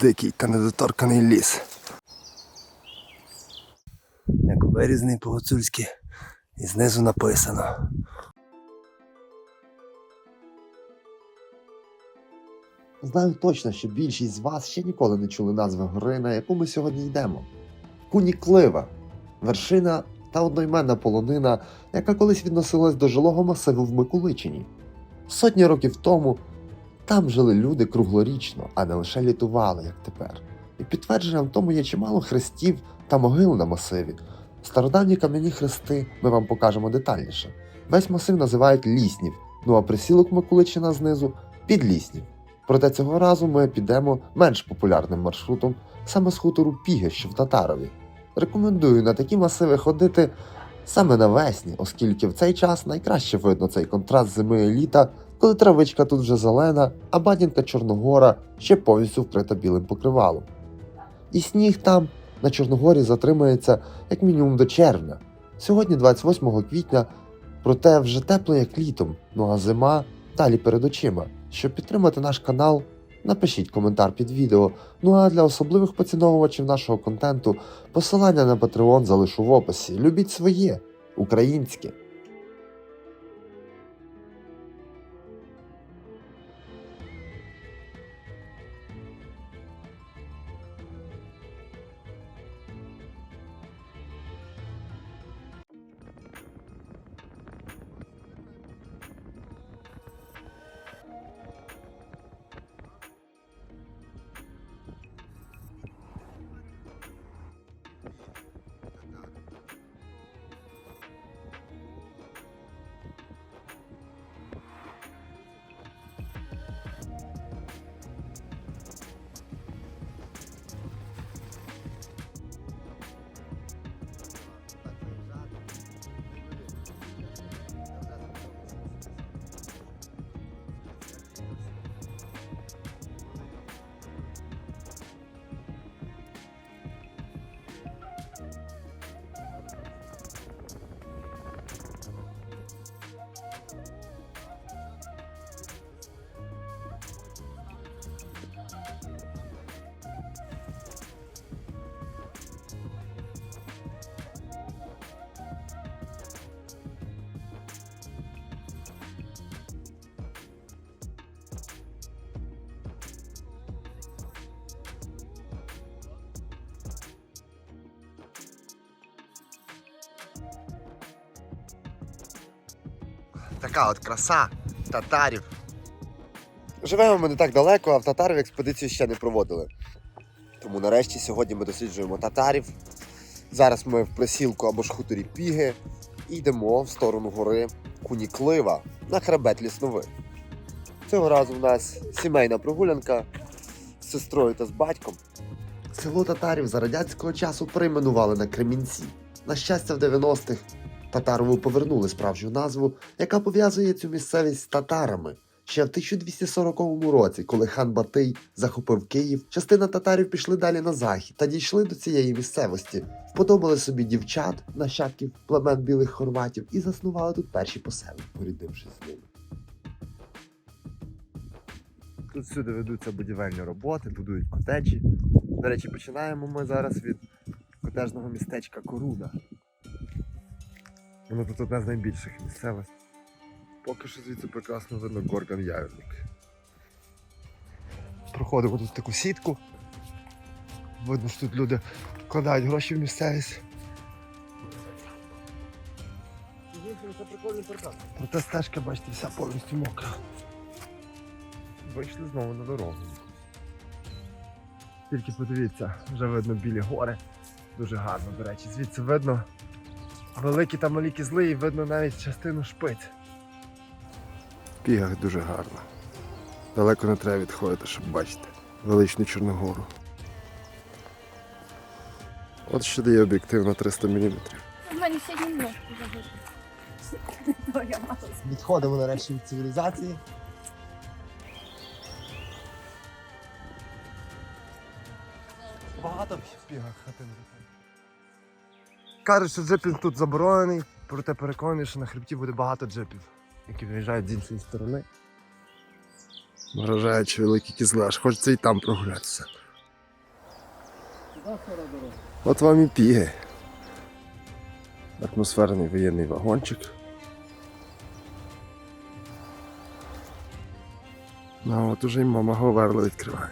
Дикий та недоторканий ліс. Як вирізний по-гуцульськи, і знизу написано. Знаю точно, що більшість з вас ще ніколи не чули назви гори, на яку ми сьогодні йдемо. Куніклива вершина та одноіменна полонина, яка колись відносилась до жилого масиву в Миколичині. Сотні років тому там жили люди круглорічно, а не лише літували, як тепер. І підтвердженням тому є чимало хрестів та могил на масиві. Стародавні кам'яні хрести ми вам покажемо детальніше. Весь масив називають ліснів, ну а присілок Миколичина знизу підліснів. Проте цього разу ми підемо менш популярним маршрутом саме з хутору Піги, що в Татарові. Рекомендую на такі масиви ходити саме навесні, оскільки в цей час найкраще видно цей контраст зими і літа, коли травичка тут вже зелена, а батінка Чорногора ще повністю вкрита білим покривалом. І сніг там на Чорногорі затримається як мінімум до червня. Сьогодні 28 квітня, проте вже тепло як літом, ну а зима далі перед очима. Щоб підтримати наш канал, напишіть коментар під відео. Ну а для особливих поціновувачів нашого контенту посилання на Patreon залишу в описі. Любіть своє, українське. Така от краса татарів. Живемо ми не так далеко, а в татарів експедицію ще не проводили. Тому нарешті сьогодні ми досліджуємо татарів. Зараз ми в присілку або ж хуторі Піги і йдемо в сторону гори Куніклива на хребет ліснови. Цього разу в нас сімейна прогулянка з сестрою та з батьком. Село татарів за радянського часу перейменували на Кремінці. На щастя, в 90-х Татарову повернули справжню назву, яка пов'язує цю місцевість з татарами. Ще в 1240 році, коли хан Батий захопив Київ, частина татарів пішли далі на захід та дійшли до цієї місцевості, вподобали собі дівчат, нащадків племен білих хорватів і заснували тут перші поселення, порідившись з ними. Тут всюди ведуться будівельні роботи, будують котеджі. До речі, починаємо ми зараз від котежного містечка Коруна. Воно тут одна з найбільших місцевостей. Поки що звідси прекрасно видно горган Явірник. Проходимо тут таку сітку. Видно, що тут люди вкладають гроші в місцевість. Проте стежка, бачите, вся повністю мокра. Вийшли знову на дорогу. Тільки подивіться, вже видно білі гори. Дуже гарно, до речі. Звідси видно великі та малі кізли і видно навіть частину шпиць. Пігах дуже гарно. Далеко не треба відходити, щоб бачити величну Чорногору. От що дає об'єктив на 300 мм. У мене я мала. Відходимо нарешті від цивілізації. Багато в пігах хатин. Кажуть, що джипінг тут заборонений, проте переконаний, що на хребті буде багато джипів, які виїжджають з іншої сторони. Вражаючи великі кізли, хочеться і там прогулятися. От вам і піги. Атмосферний воєнний вагончик. Ну, от уже й мама Говерло відкриває.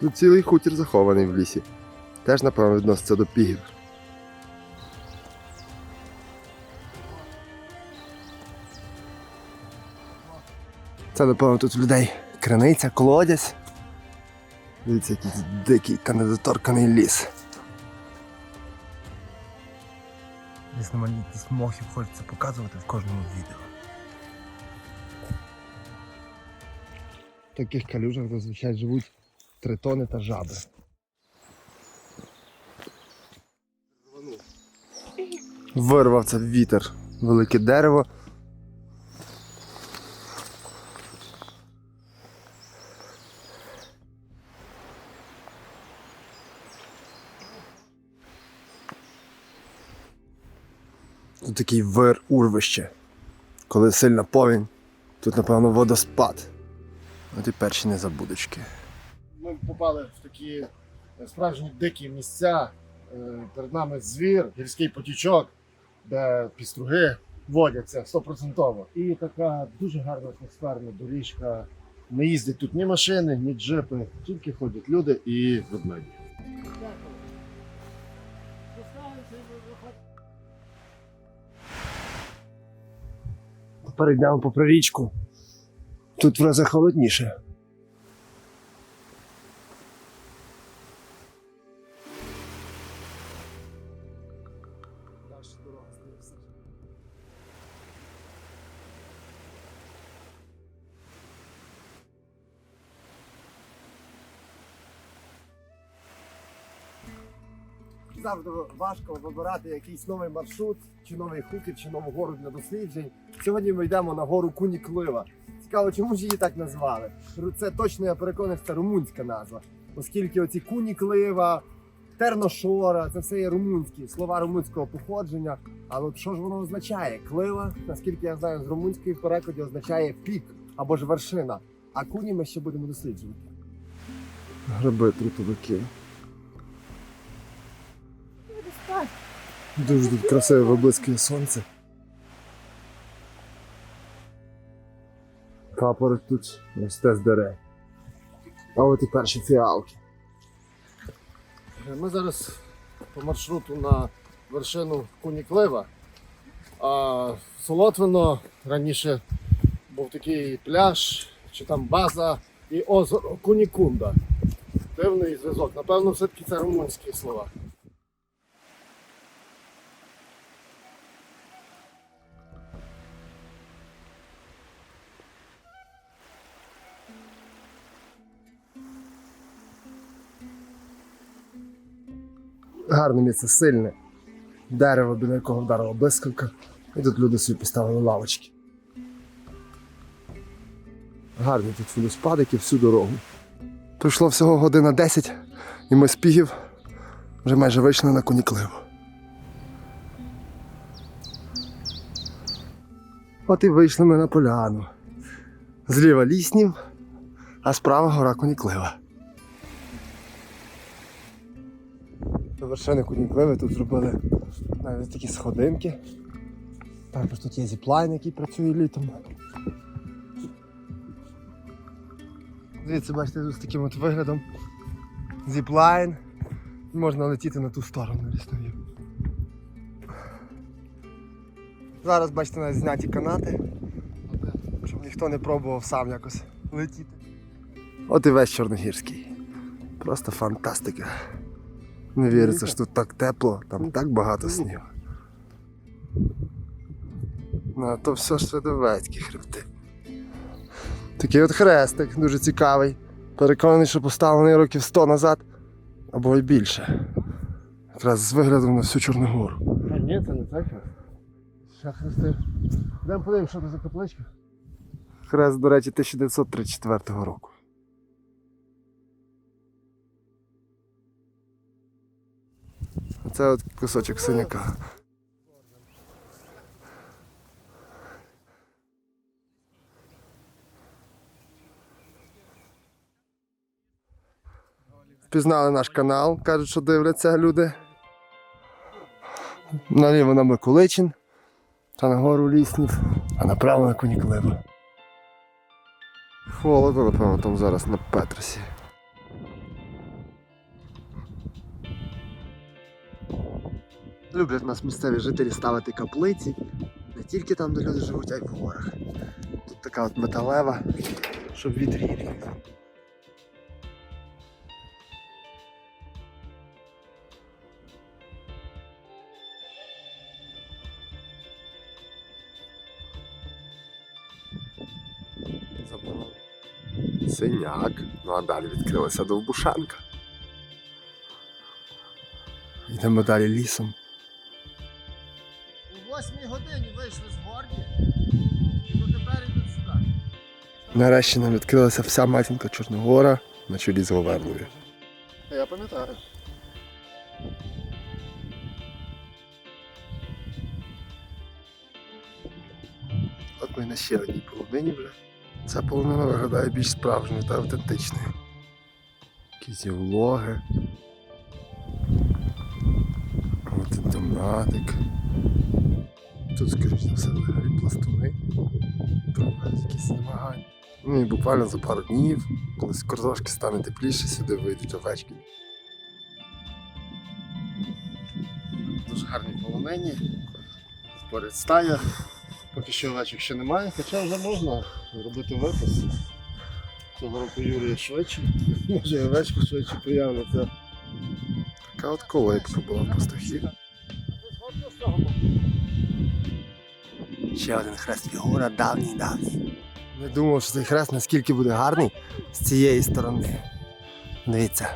Тут цілий хутір захований в лісі. Теж, напевно, відноситься до пігів. Це, напевно, тут людей криниця, колодязь. Дивіться, якийсь дикий та недоторканий ліс. Різноманітність мохів хочеться показувати в кожному відео. В таких калюжах зазвичай живуть тритони та жаби. Вирвав це вітер. Велике дерево. Тут такий вир урвище. Коли сильна повінь, тут, напевно, водоспад. От і перші незабудочки. Попали в такі е, справжні дикі місця. Е, Перед нами звір, гірський потічок, де піструги водяться стопроцентово. І така дуже гарна атмосферна доріжка. Не їздять тут ні машини, ні джипи, тільки ходять люди і ведмеді. Перейдемо попри річку. Тут в холодніше. Важко вибирати якийсь новий маршрут, чи новий хутір, чи нову гору для досліджень. Сьогодні ми йдемо на гору Куніклива. Цікаво, чому ж її так назвали? Це точно я переконаний, це румунська назва, оскільки оці Куніклива, Терношора, це все є румунські слова румунського походження. Але що ж воно означає? Клива, наскільки я знаю, з румунської перекладі означає пік або ж вершина. А куні ми ще будемо досліджувати. Гриби трутовики. Дуже тут красиве виблискує сонце. Капорик тут росте з дерев. А от і перші фіалки. Ми зараз по маршруту на вершину Куніклива. А Солотвино раніше був такий пляж, чи там база і озеро Кунікунда. Дивний зв'язок. Напевно, все-таки це румунські слова. Гарне місце, сильне. Дерево, біля якого вдарила блискавка. І тут люди собі поставили лавочки. Гарні тут водоспадики всю дорогу. Пройшло всього година 10, і ми з пігів вже майже вийшли на Кунікливу. От і вийшли ми на поляну. Зліва ліснів, а справа гора Куніклива. До вершини Кунікливи тут зробили навіть такі сходинки. Також тут є зіплайн, який працює літом. Звідси, бачите, тут з таким от виглядом зіплайн. Можна летіти на ту сторону ліснові. Зараз, бачите, навіть зняті канати, щоб ніхто не пробував сам якось летіти. От і весь Чорногірський. Просто фантастика. Не віриться, що тут так тепло, там так багато снігу. Ну, а то все ж Святовецькі хребти. Такий от хрестик, дуже цікавий. Переконаний, що поставлений років 100 назад або й більше. Якраз з виглядом на всю Чорногору. А ні, це не хрест. Ще хрести. Йдемо подивимось, що це за капличка. Хрест, до речі, 1934 року. Це от кусочок синяка. Пізнали наш канал, кажуть, що дивляться люди. Наліво на Миколичин, та на гору ліснів, а направо на Конікливо. Холодно, напевно, там зараз на Петросі. Люблять нас місцеві жителі ставити каплиці. Не тільки там, де люди живуть, а й в горах. Тут така от металева, щоб вітрі. Забрав. Синяк. Ну а далі відкрилася довбушанка. Йдемо далі лісом. У 8 годині вийшли з горді, і дотепер йдуть сюди. Нарешті нам відкрилася вся матінка Чорногора на чолі з Говерлою. Я пам'ятаю. От ми на ще одній половині вже. Ця половина виглядає більш справжньою та автентичною. Якісь влоги. От доматик. Тут, скоріш за все, взагалі пластуни. Якісь змагання. Ну і буквально за пару днів, коли трошки стане тепліше, сюди вийдуть овечки. Дуже гарні полонені. Поряд стая. Поки що овечок ще немає, хоча вже можна робити випис. Цього року Юрія швидше. Може і овечку швидше появиться. Така от колейка була пастухів. Ще один хрест фігура, давній давній. Не думав, що цей хрест наскільки буде гарний з цієї сторони. Дивіться,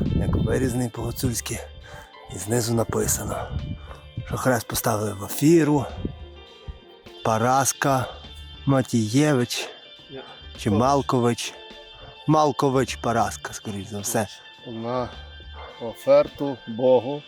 як вирізний по-гуцульськи. І знизу написано, що хрест поставили в афіру. Параска, Матієвич чи Малкович. Малкович Параска, скоріш за все. На оферту Богу.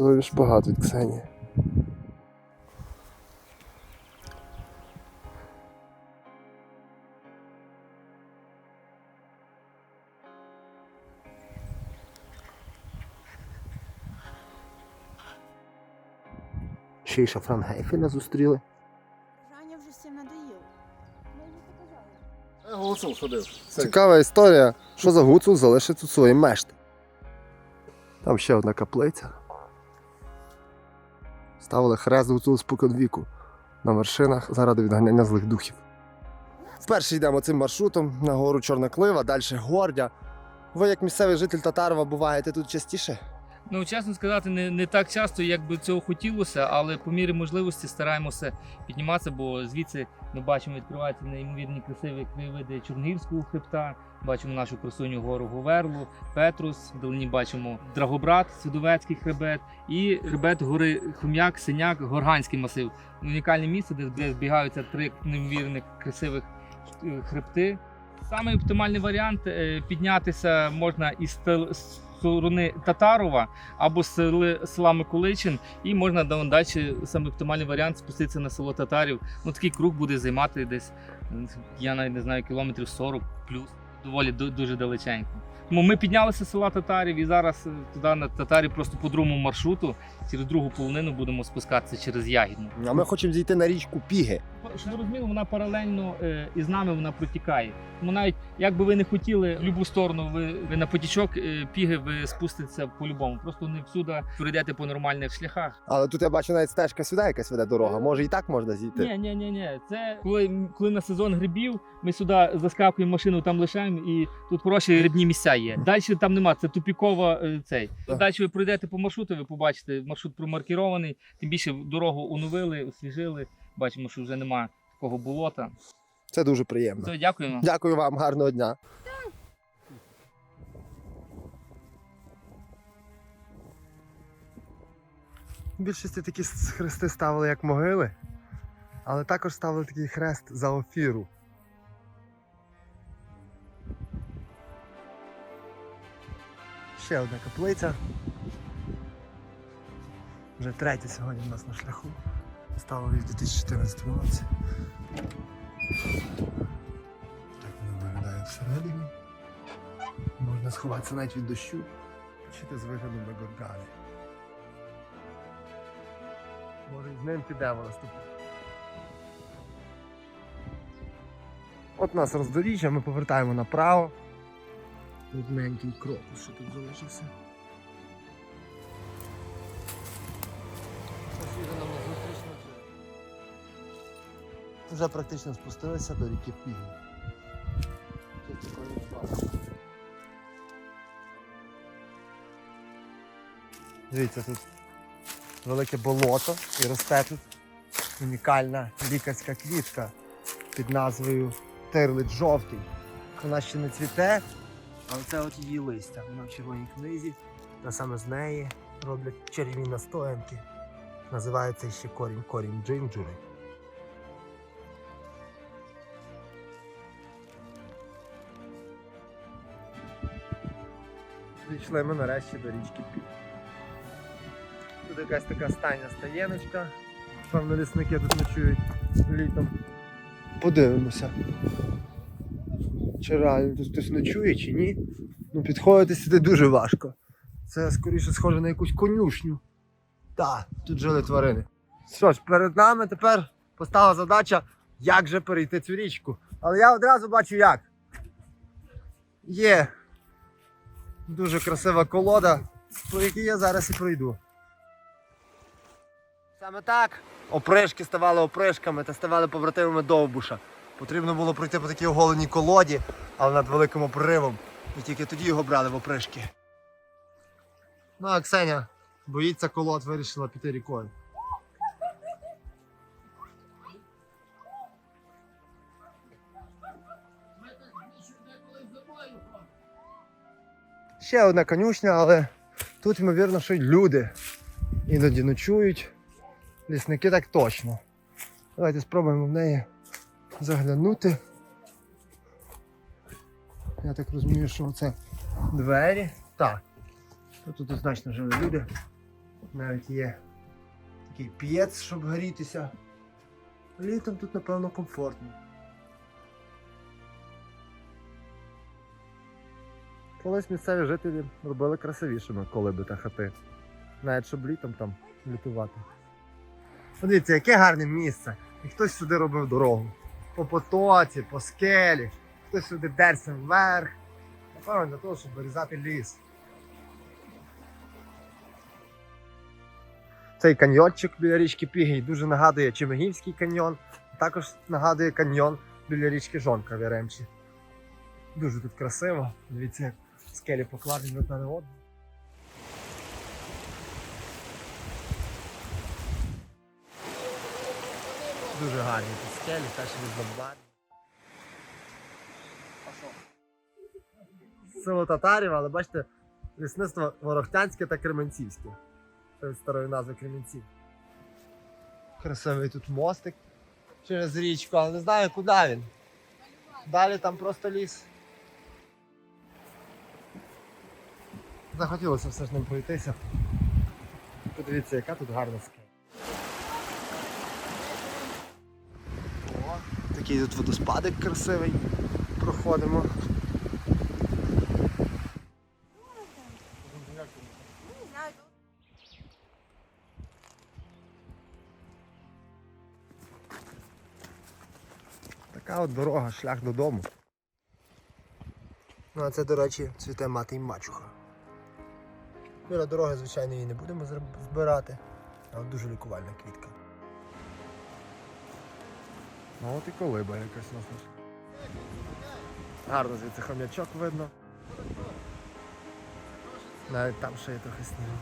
Зробив шпагат від Ксенії. Ще й шафран Гейфеля зустріли. Жаня вже всім надоїв. Я голосом ходив. Цікава історія, що за гуцул залишить тут свої мешти. Там ще одна каплиця. Ставили хрест гуцул споконвіку на вершинах заради відганяння злих духів. Вперше йдемо цим маршрутом на гору Чорна Клива, далі Гордя. Ви, як місцевий житель Татарова, буваєте тут частіше? Ну, чесно сказати, не, не так часто, як би цього хотілося, але по мірі можливості стараємося підніматися, бо звідси ми бачимо, відкриваються неймовірні красиві краєвиди Чорногірського хребта. Бачимо нашу красуню гору Говерлу, Петрус, вдалині бачимо Драгобрат, Свідовецький хребет і хребет гори Хом'як, Синяк, Горганський масив. Унікальне місце, де, збігаються три неймовірних красивих е, хребти. Самий оптимальний варіант е, піднятися можна із сторони Татарова або сели, села Миколичин, і можна далі саме оптимальний варіант спуститися на село Татарів. Ну такий круг буде займати десь, я навіть не знаю, кілометрів 40 плюс. Доволі дуже далеченько. Тому ми піднялися з села Татарів і зараз е, туди на Татарі просто по другому маршруту через другу полонину будемо спускатися через Ягідну. А ми хочемо зійти на річку Піги. Щоб ви розуміли, вона паралельно е, із нами вона протікає. Тому навіть як би ви не хотіли в будь-яку сторону, ви, ви на потічок е, піги ви спуститеся по-любому. Просто не всюди пройдете по нормальних шляхах. Але тут я бачу навіть стежка сюди якась веде дорога. Може і так можна зійти. Ні, ні, ні, ні. Це коли, коли на сезон грибів, ми сюди заскакуємо машину, там лишаємо, і тут хороші грибні місця є. Далі там нема, це тупікова е, цей. Далі ви пройдете по маршруту, ви побачите, маршрут промаркірований, тим більше дорогу оновили, освіжили. Бачимо, що вже нема такого болота. Це дуже приємно. Все, дякуємо. Дякую вам, гарного дня. В більшості такі хрести ставили як могили, але також ставили такий хрест за офіру. Ще одна каплиця. Вже третя сьогодні у нас на шляху. Ставили її в 2014 році. Так воно виглядає всередині. Можна сховатися навіть від дощу, почити з вигляду на горгани. Може з ним підемо наступно. От нас роздоріжжя, ми повертаємо направо. Одненький крокус, що тут залишився. Вже практично спустилися до ріки Піги. Дивіться, тут велике болото і росте тут унікальна лікарська квітка під назвою тирлит жовтий. Вона ще не цвіте, але це от її листя. Вона в червоній книзі, та саме з неї роблять чарівні настоянки. Називається ще корінь корінь джинджури. Дійшли ми нарешті до річки Пі. Тут якась така стайня стаєночка. Певно, лісники тут ночують літом. Подивимося. Чи реально тут хтось ночує, чи ні. Ну, підходити сюди дуже важко. Це скоріше схоже на якусь конюшню. Так, тут жили тварини. Що ж, перед нами тепер постала задача, як же перейти цю річку. Але я одразу бачу як. Є дуже красива колода, по якій я зараз і пройду. Саме так. Опришки ставали опришками та ставали побратимами довбуша. Потрібно було пройти по такій оголеній колоді, але над великим опривом. І тільки тоді його брали в опришки. Ну, а Ксеня боїться колод, вирішила піти рікою. Ще одна конюшня, але тут, ймовірно, що люди іноді ночують. Лісники так точно. Давайте спробуємо в неї заглянути. Я так розумію, що це двері. Так. Тут однозначно жили люди. Навіть є такий п'єц, щоб грітися. Літом тут, напевно, комфортно. Колись місцеві жителі робили красивішими колиби та хати. Навіть щоб літом там літувати. Подивіться, яке гарне місце. І хтось сюди робив дорогу. По потоці, по скелі, хтось сюди дерся вверх. Напевно, для того, щоб вирізати ліс. Цей каньйончик біля річки Пігій дуже нагадує Чемегівський каньйон, також нагадує каньйон біля річки Жонка в Яремчі. Дуже тут красиво. Дивіться, скелі покладені одна на одну. Дуже гарні тут скелі, теж різнобарвні. Село татарів, але бачите, лісництво Ворохтянське та Кременцівське. Це від старої назви Кремінців. Красивий тут мостик через річку, але не знаю, куди він. Далі там просто ліс. Захотілося все ж ним пройтися. Подивіться, яка тут гарна скеля. О, такий тут водоспадик красивий. Проходимо. Така от дорога, шлях додому. Ну, а це, до речі, цвіте мати і мачуха. Біля дороги, звичайно, її не будемо збирати, але дуже лікувальна квітка. Ну от і колиба якась нас. Гарно звідси хом'ячок видно. Навіть там ще є трохи снігу.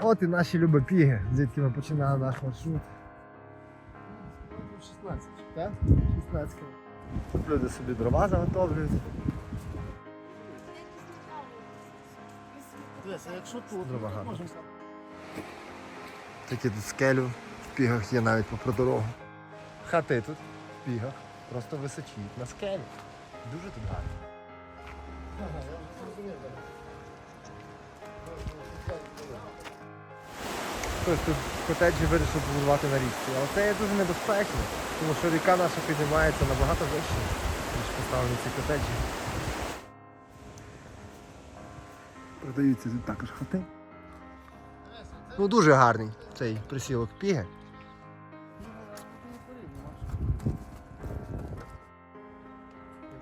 От і наші любопіги, звідки ми починали наш маршрут. Так? 16 Тут люди собі дрова заготовлюють. Дивися, якщо тут, то гарно. можемо Такі тут скелю в пігах є навіть попри дорогу. Хати тут в пігах просто височіють на скелі. Дуже тут гарно. Ага, я зрозумів. Хтось тут котеджі вирішив побудувати на річці, але це є дуже небезпечно, тому що ріка наша піднімається набагато вище, ніж поставлені ці котеджі. Продаються тут також хати. Ну дуже гарний цей присілок піги.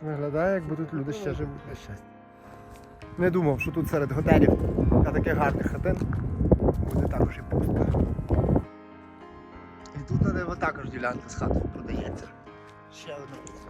Виглядає, якби тут люди ще живуть на щастя. Не думав, що тут серед готелів та таких гарних хатин буде також і пустка. І тут на диво також ділянка з хатою продається. Ще одна